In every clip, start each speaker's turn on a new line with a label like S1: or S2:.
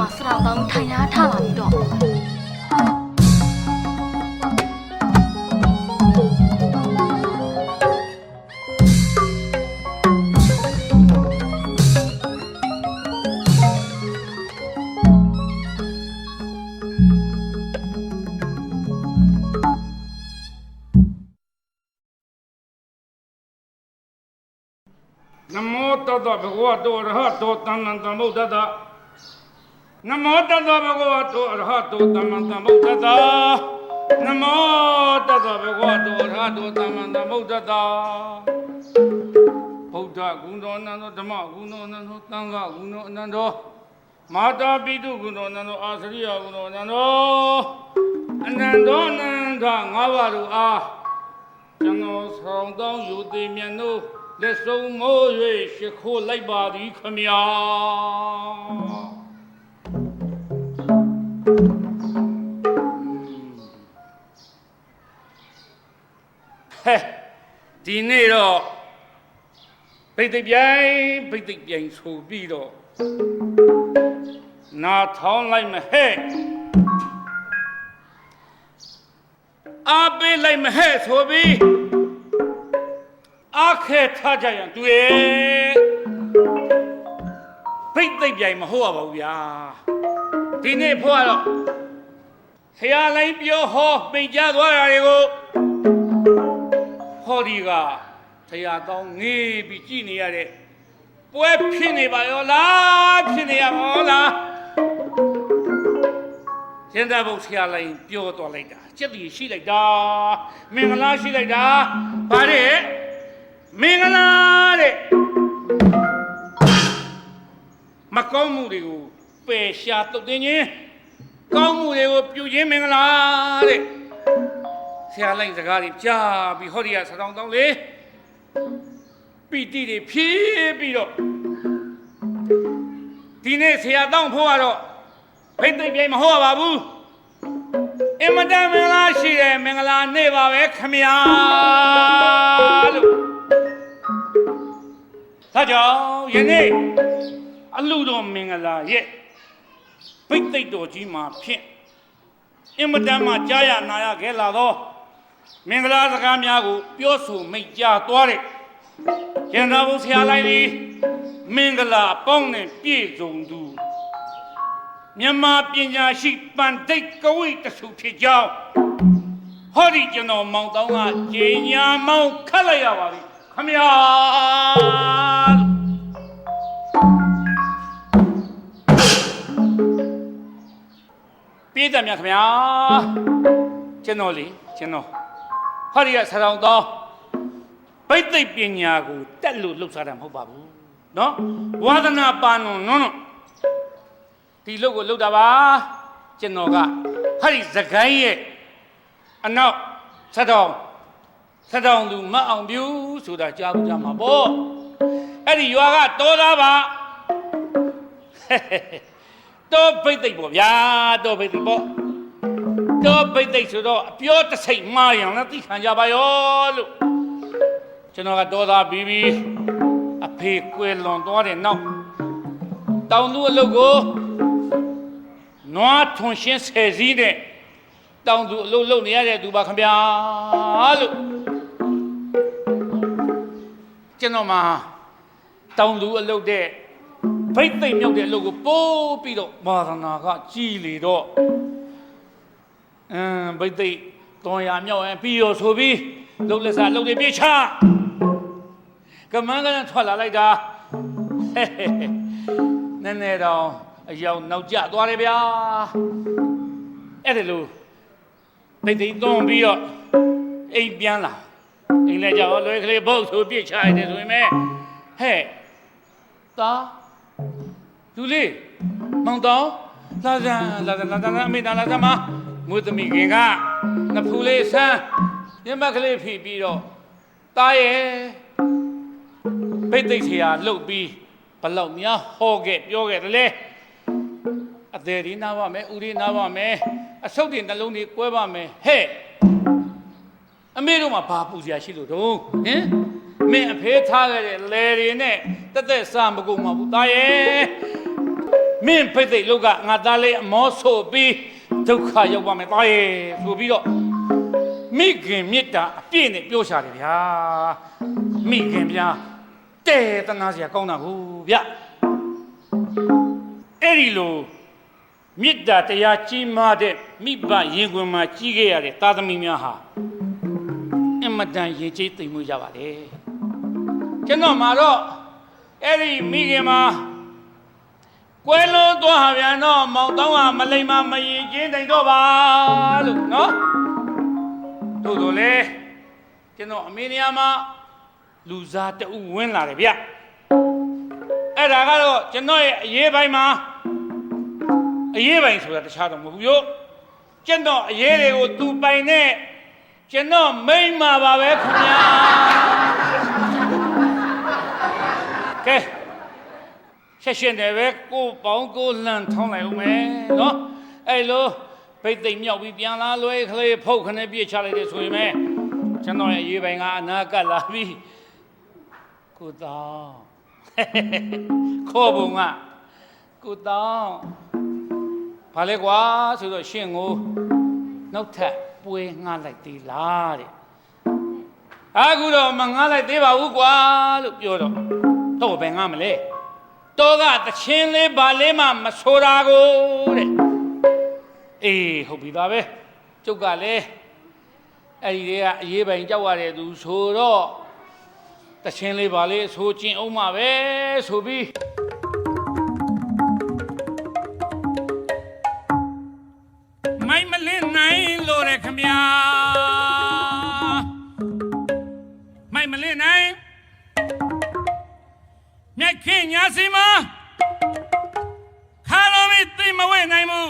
S1: မှာစတောင်တောင်းထိုင်ရထားပါပြီတော့
S2: နမောတတ္တဗဂဝတောအရဟတောသမ္မံသမ္ဗုဒ္ဓတ္တ နမောတတ္တဗဂဝတောအရဟတောသမ္မံသမ္ဗုဒ္ဓတ္တနမောတတ္တဗဂဝတောအရဟတောသမ္မံသမ္ဗုဒ္ဓတ္တဗုဒ္ဓဂုဏတော်အနန္တောဓမ္မဂုဏတော်အနန္တောသံဃဂုဏတော်အနန္တောမာတာပိတုဂုဏတော်အနန္တောအာသရိယဂုဏတော်အနန္တောအနန္တောအနန္တငါးပါးတို့အားကျွန်တော်ဆောင်တောင်းယူသည်မြတ်တို့လက်ဆုံးမိုး၍ရှိခိုးလိုက်ပါသည်ခမညာ ဟဲ့ဒီနေ့တော့ဗိတ်သိက်ပြိုင်ဗိတ်သိက်ပြိုင်ဆိုပြီးတော့နာထောင်းလိုက်မဟဲ့အားပေးလိုက်မဟဲ့ဆိုပြီးအားခဲထားကြရန်တွေ့ဗိတ်သိက်ပြိုင်မဟုတ်ရပါဘူးဗျာ ဒီနေ့ဖို့ကတော့ဆရာလိုင်းပြောဟောပိတ်ကြသွားတာတွေကိုဟောဒီကဆရာတောင်းငေးပြီးကြည်နေရတဲ့ပွဲဖြစ်နေပါရောလားဖြစ်နေရပါရောလားရှင်သာဘုတ်ဆရာလိုင်းပြောသွားလိုက်တာစက်တီရှိလိုက်တာမင်္ဂလာရှိလိုက်တာဗါတဲ့မင်္ဂလာတဲ့မကောင်းမှုတွေကို ပယ်ရှာတုတ်တင်ခြင်းကောင်းမှုတွေကိုပြုခြင်းမင်္ဂလာတဲ့ဆရာလိုက်စကားတွေကြားပြီးဟောဒီကဆထောင်တောင်းလေပီတိတွေဖြည့်ပြီးတော့ဒီနေ့ဆရာတောင်းဖို့ကတော့ဖိတ်သိပ်ပြိုင်မဟုတ်ပါဘူးအင်မတန်မင်္ဂလာရှိတယ်မင်္ဂလာနေ့ပါပဲခမညာလို့ဒါကြောင့်ယနေ့အလူတော်မင်္ဂလာရဲ့ ဖိတ်သိပ်တော်ကြီးမှာဖြင့်အင်မတန်မှကြားရနာရခဲ့လာတော့မင်္ဂလာစကားများကို ပြောဆိုမိတ်ကြားသွားတဲ့ရန်သာဘုဆရာလိုက်ဒီမင်္ဂလာပေါင်းနဲ့ပြည့်စုံသူမြန်မာပညာရှိပန်တိတ်ကဝိတဆုဖြစ်ကြောင်းဟောဒီကျွန်တော်မောင်တောင်းကကြေညာမောင်းခတ်လိုက်ရပါပြီခမညာ ပြည်သက်များခင်ဗျာကျွန်တော်လေကျွန်တော်ဟာဒီကဆရာတော်တော်ဘိသိက်ပညာကိုတက်လို့လှုပ်ရှားတာမဟုတ်ပါဘူးနော်ဝါဒနာပါနွန်နွန်းဒီလှုပ်ကိုလှုပ်တာပါကျွန်တော်ကဟာဒီသခိုင်းရဲ့အနောက်ဆရာတော်ဆရာတော်သူမအောင်ပြူဆိုတာကြားဘူးကြမှာပေါ့အဲ့ဒီရွာကတော်သားပါဟဲ့ တော်ပိဋိတ်ပေါ့ဗျာတော်ပိဋိတ်ပေါ့တော့ပိတ်သိက်ဆိုတော့အပြောတစ်စိတ်မှားရင်လည်းသိခံကြပါရောလို့ကျွန်တော်ကတော့သားပြီးပြီးအဖေကွယ်လွန်သွားတဲ့နောက်တောင်သူအလုပ်ကိုနွားထွန်ရှင်းဆယ်စည်းတဲ့တောင်သူအလုပ်လုပ်နေရတဲ့သူပါခင်ဗျာလို့ကျွန်တော်မှာတောင်သူအလုပ်တဲ့ ဗိတ်သိမ့်မြောက်တဲ့အလုပ်ကိုပိုးပြီးတော့မာရနာကကြီးလေတော့အင်းဗိသိက်တွန်ရမြောက်ရင်ပြီးရောဆိုပြီးလှုပ်လက်စားလှုပ်တွေပြေးချကမန်းကန်းထွက်လာလိုက်တာဟဲ့ဟဲ့ဟဲ့နည်းနည်းတော့အယောင်နောက်ကျသွားတယ်ဗျာအဲ့ဒါလို့ဗိသိက်တွန်ပြီးတော့အိမ်ပြန်လာအိမ်လဲကြောက်လွယ်ကလေးဘုတ်ဆိုပြေးချရတယ်ဆိုရင်မဲဟဲ့တာ လူလေးမောင်တောင်းလာစမ်းလာစမ်းလာစမ်းအမေတာလာစမ်းမမွေးသမီးခင်ကနဖူးလေးဆန်းညမက်ကလေးဖြီးပြီးတော့တားရဲ့ပိတ်သိက်ဆရာလှုပ်ပြီးဘလောက်များဟောခဲ့ပြောခဲ့တယ်လေအသေးဒီနာပါမယ်ဥဒီနာပါမယ်အဆုတ်တွေနှလုံးတွေကွဲပါမယ်ဟဲ့အမေတို့မှာဘာပူစရာရှိလို့တုံးဟင်မင်းအဖေးထားခဲ့တဲ့လယ်တွေနဲ့တက်တက်စားမကုန်ပါဘူးတားရဲ့ မင်းဖိတ်သိက်လောက်ကငါသားလေးအမောဆိုပြီးဒုက္ခရောက်ပါမယ်သားရဲ့ဆိုပြီးတော့မိခင်မေတ္တာအပြည့်နဲ့ပြောရှာတယ်ဗျာမိခင်ဗျာတဲတနာစရာကောင်းတာဘူးဗျအဲ့ဒီလိုမေတ္တာတရားကြီးမားတဲ့မိဘရင်ခွင်မှာကြီးခဲ့ရတဲ့သာသမီများဟာအင်မတန်ရေကြီးသိမ်မှုကြပါတယ်ကျွန်တော်မှာတော့အဲ့ဒီမိခင်မှာ ကွယ်လွန်သွားဟာဗျာနော်မောင်တောင်းဟာမလိမ္မာမရင်ချင်းတိုင်တော့ပါလို့နော်တို့တို့လေကျွန်တော်အမေနေရာမှာလူစားတအုပ်ဝင်လာတယ်ဗျအဲ့ဒါကတော့ကျွန်တော်ရဲ့အရေးပိုင်းမှာအရေးပိုင်းဆိုတာတခြားတော့မဟုတ်ဘူးယောကျွန်တော်အရေးတွေကိုသူပိုင်နဲ့ကျွန်တော်မိမ့်မှာပါပဲခင်ဗျာကဲ ဆက်ရှင်တယ်ပဲကိုပေါင်းကိုလှန်ထောင်းလိုက်အောင်မယ်နော်အဲ့လိုဗိတ်သိမ့်မြောက်ပြီးပြန်လာလွဲကလေးဖုတ်ခနဲ့ပြစ်ချလိုက်တယ်ဆိုရင်ပဲကျွန်တော်ရဲ့ရေးပိုင်ကအနာကပ်လာပြီကိုတောင်းခေါ်ပုံကကိုတောင်းဘာလဲကွာဆိုတော့ရှင်ကိုနောက်ထပ်ပွေငှားလိုက်သေးလားတဲ့အခုတော့မငှားလိုက်သေးပါဘူးကွာလို့ပြောတော့တော့ဘယ်ငှားမလဲ တော့ကတချင်းလေးဘာလေးမှမဆိုတာကိုတဲ့အေးဟုတ်ပြီသားပဲကျုပ်ကလည်းအဲ့ဒီတည်းကအရေးပိုင်ကြောက်ရတဲ့သူဆိုတော့တချင်းလေးဘာလေးဆိုကျင်အောင်မှာပဲဆိုပြီးမိုင်မလင်းနိုင်လို့ရခမညာ စီမခါတော်မီသိမဝဲနိုင်မှု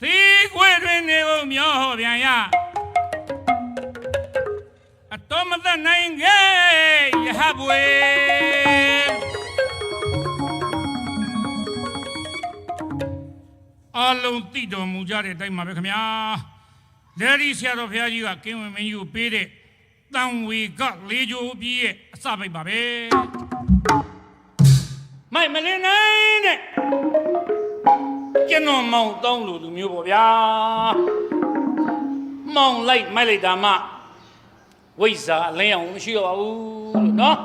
S2: သီခွေတွင်နေကိုမျောဟောပြန်ရအတော်မသက်နိုင်ခဲ့ယဟဘွေအလုံးတိတော်မူကြတဲ့အတိုင်းပါပဲခင်ဗျာလက်ဒီဆရာတော်ဘုရားကြီးကကင်းဝင်မင်းကြီးကိုပေးတဲ့ တန်ဝေကလေးကြိုးပြီးရဲ့အစပိတ်ပါပဲမိုက်မလင်းနိုင်တဲ့ကျွန်တော်မောင်တောင်းလူလူမျိုးပေါ့ဗျာမောင်လိုက်မိုက်လိုက်တာမှဝိဇ္ဇာအလင်းအောင်မရှိတော့ပါဘူးလို့နော်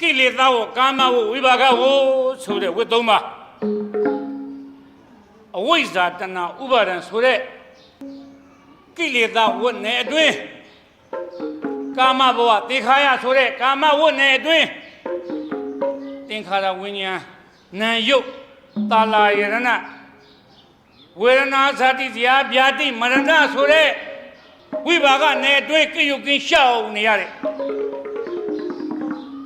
S2: ကိလေသာဝကာမဝဝိပါကဝဆိုတဲ့ဝိသုံးပါအဝိဇ္ဇာတဏဥပါဒံဆိုတဲ့ ကိလေသာဝတ်နယ်အတွင်းကာမဘဝတေခါယဆိုတဲ့ကာမဝတ်နယ်အတွင်းသင်္ခါရဝိညာဉ်နာယုတ်တာလာယရဏဝေဒနာဇာတိဇာဗျာတိမရဏဆိုတဲ့ဝိပါကနယ်အတွင်းကိယုတ်ကင်းရှောက်နေရတယ်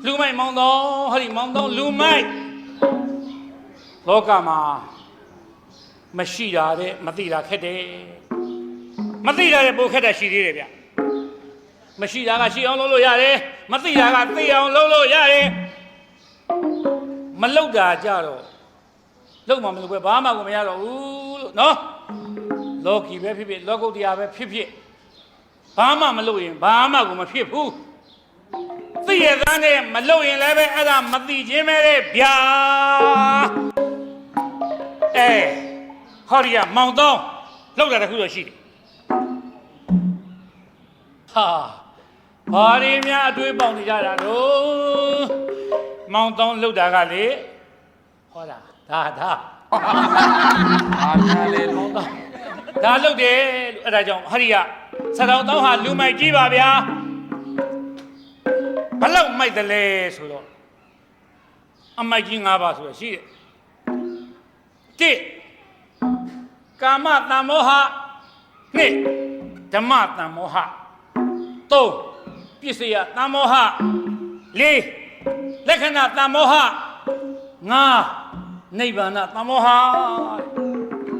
S2: လူမိုက်မောင်းတော်ဟောဒီမောင်းတော်လူမိုက်လောကမှာမရှိတာတဲ့မသိတာခက်တယ် မသိတာတဲ့ပိုခက်တာရှိသေးတယ်ဗျမရှိတာကရှိအောင်လုပ်လို့ရတယ်မသိတာကသိအောင်လုပ်လို့ရတယ်မလုပ်တာကြတော့လုပ်မှမလုပ်ပဲဘာမှကိုမရတော့ဘူးလို့နော်လောကီပဲဖြစ်ဖြစ်လောကုတ္တရာပဲဖြစ်ဖြစ်ဘာမှမလုပ်ရင်ဘာမှကိုမဖြစ်ဘူးသိရသားနဲ့မလုပ်ရင်လည်းပဲအဲ့ဒါမသိခြင်းပဲတဲ့ဗျာအဲဟောဒီကမောင်တော့လောက်တာတစ်ခုတော့ရှိတယ် ဟာဘာတွေများအတွေးပေါက်နေကြတာတော့မောင်တောင်းလှုပ်တာကလေဟောတာဒါဒါ
S3: အာနာလေလုံး
S2: ဒါလှုပ်တယ်လို့အဲ့ဒါကြောင့်ဟရိယဆရာတော်တောင်းဟာလူမိုက်ကြီးပါဗျာဘလောက်မိုက်တယ်လဲဆိုတော့အမိုက်ကြီး၅ပါးဆိုရရှိတယ်တိကာမတမ္မောဟနှစ်ဓမ္မတမ္မောဟ 3ပစ္စယတမောဟ4လက္ခဏာတမောဟ5နိဗ္ဗာန်တမောဟ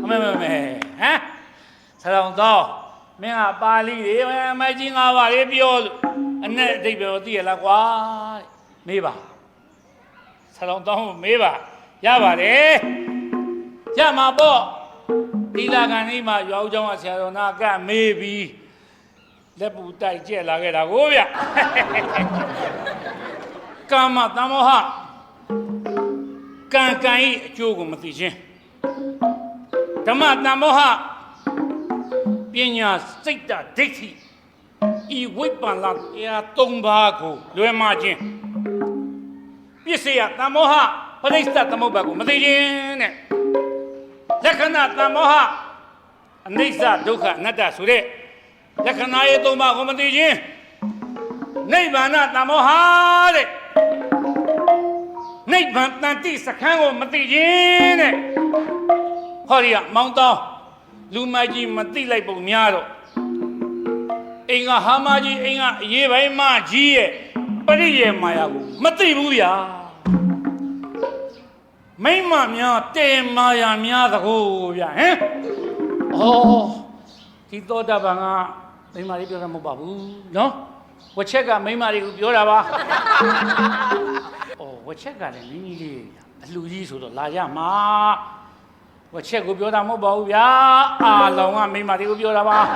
S2: အမေမေမေဟမ်ဆရာတော်မင်းကပါဠိတွေမကြီးငါးပါးလေးပြောလို့အနဲ့အဓိပ္ပာယ်ကိုသိရလားကွာမေးပါဆရာတော်မေးပါရပါတယ်ရမှာပေါ့ဒီလာကန်လေးမှာရွာဦးကျောင်းကဆရာတော်နာကမေးပြီး လက်ပူတိုက်ကျက်လာခဲ့တာကိုဗျကာမတမောဟကံကံဤအကျိုးကိုမသိခြင်းဓမ္မတန်မောဟပညာစိတ်တဒိဋ္ဌိဤဝိပ္ပန္နတရား၃ပါးကိုလွယ်မှခြင်းပစ္စယတန်မောဟပရိစ္ဆသမုပ္ပါကိုမသိခြင်းတဲ့လက္ခဏာတန်မောဟအနိစ္စဒုက္ခအနတ္တဆိုတဲ့ လက္ခဏာရဲ့၃ပါးကိုမသိခြင်းနိဗ္ဗာန်တန်မောဟတဲ့နိဗ္ဗာန်တန်တိစခန်းကိုမသိခြင်းတဲ့ဟောဒီကမောင်တောင်းလူမကြီးမသိလိုက်ပုံများတော့အိမ်ကဟာမကြီးအိမ်ကအရေးပိုင်းမကြီးရဲ့ပရိယေမာယာကိုမသိဘူးဗျာမိမ့်မများတေမာယာများသကိုဗျာဟမ်ဩဒီသောတာပန်က မိမလေးပြောတာမဟုတ်ပါဘူးနော်ဝချက်ကမိမလေးကိုပြောတာပါ။အော်ဝက်ချက်ကလည်းနင်းကြီးလေးဗျာအလှကြီးဆိုတော့လာရမှာ။ဝက်ချက်ကိုပြောတာမဟုတ်ပါဘူးဗျာ။အာလောင်ကမိန်းမတွေကိုပြောတာပါ။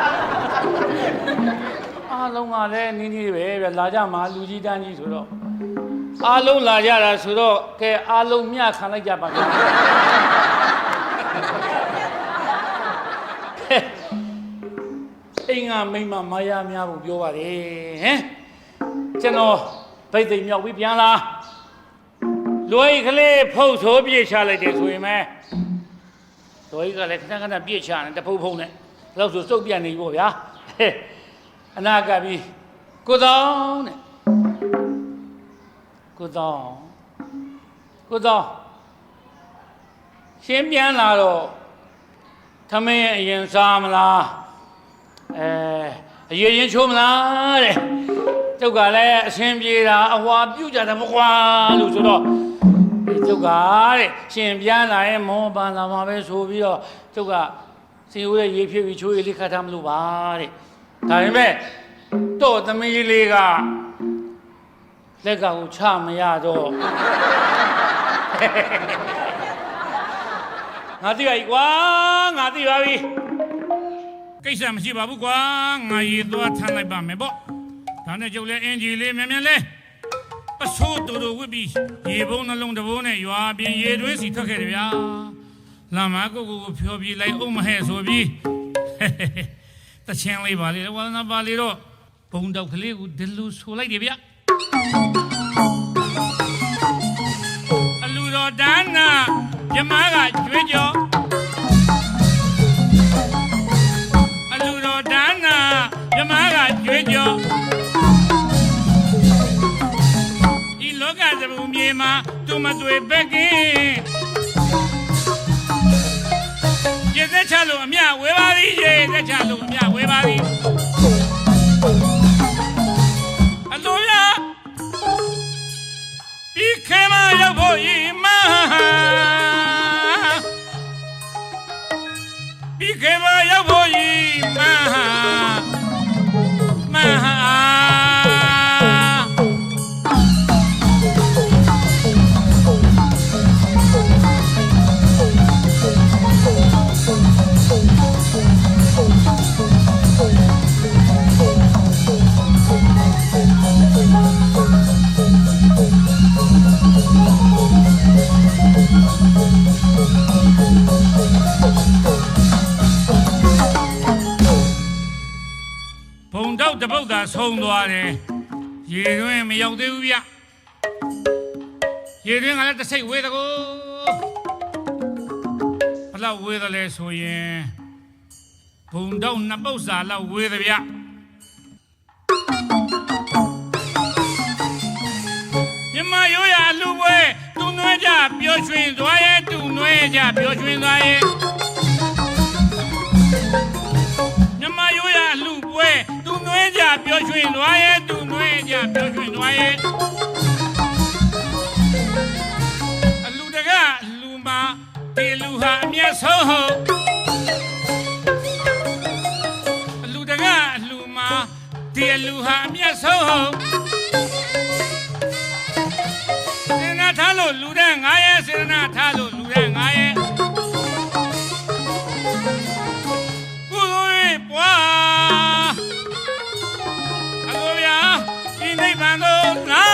S2: အာလောင်ကလည်းနင်းကြီးပဲဗျာလာကြမှာလူကြီးတန်းကြီးဆိုတော့အားလုံးလာကြတာဆိုတော့ကဲအားလုံးမျှခံလိုက်ကြပါဗျာ။ အိမ်ကမိန်းမမာယာများကိုပြောပါတယ်ဟမ်ကျွန်တော်ဗိတ်သိမ်မြောက်ပြီးပြန်လာလွယ်ကလေးဖုတ်ဆိုးပြည့်ချလိုက်တယ်ဆိုရင်မဲလွယ်ကလည်းခဏခဏပြည့်ချတယ်တဖုတ်ဖုတ်နဲ့လောက်ဆိုစုပ်ပြတ်နေပြီပေါ့ဗျာဟဲ့အနာကပြီးကိုသောင်းတဲ့ကိုသောင်းကိုသောင်းရှင်းပြန်လာတော့သမင်းအရင်စားမလား အဲအရင်ရင်ချိုးမလားတဲ့ကျုပ်ကလည်းအဆင်ပြေတာအဟွာပြုတ်ကြတယ်မကွာလို့ဆိုတော့ဒီကျုပ်ကတဲ့ရှင်ပြန်လာရင်မောပန်လာမှာပဲဆိုပြီးတော့ကျုပ်ကစီဦးရဲ့ရေဖြစ်ပြီးချိုးရည်လေးခတ်ထားမလို့ပါတဲ့ဒါပေမဲ့တော့သမီးလေးကလက်ကကိုချမရတော့ငါသိပါပြီကွာငါသိပါပြီ ကိစ္စမရှိပါဘူးကွာငါရေသွားထမ်းလိုက်ပါမယ်ပေါ့ဒါနဲ့ကျုပ်လည်းအင်ဂျီလေးမြန်မြန်လေးအဆိုးတူတူဝစ်ပြီးရေပုံးနှလုံးတစ်ပုံးနဲ့ရွာပြင်ရေတွင်းစီထွက်ခဲ့တယ်ဗျာလာမကိုကိုကိုဖြောပြေးလိုက်အောင်မဟဲ့ဆိုပြီးတချင်းလေးပါလေဝါသနာပါလေတော့ဘုံတောက်ကလေးကိုဒီလူဆိုလိုက်တယ်ဗျအလူတော်ဒါနာမြမကကျွေးကြော သဘူမြေမှာသူမတွေ့ဘက်ကင်းရေသက်ချလို့အမြဝေပါသည်ရေသက်ချလို့အမြဝေပါသည်အလိုရဒီခေမရောက်ဖို့ဤ ပုတ်သာဆုံးသွားတယ်ရေတွင်းမရောက်သေးဘူးဗျရေတွင်းကလည်းတစ်စိတ်ဝေးတကူဘလောက်ဝေးတယ်လဲဆိုရင်ဘုံတော့နှစ်ပုတ်စာလောက်ဝေးတယ်ဗျမြမရိုးရအလူပွဲသူနွဲကြပျော်ရွှင်သွားရဲ့သူနွဲကြပျော်ရွှင်သွားရဲ့ ပျော်ရွှင်သွားရဲ့သူနွဲကြပျော်ရွှင်သွားရဲ့အလူတကအလူမဒီလူဟာအမျက်ဆုံးဟုတ်အလူတကအလူမဒီအလူဟာအမျက်ဆုံးဟုတ်စေနာထားလို့လူတဲ့ငါရဲ့စေနာထားလို့လူတဲ့ငါရဲ့ အ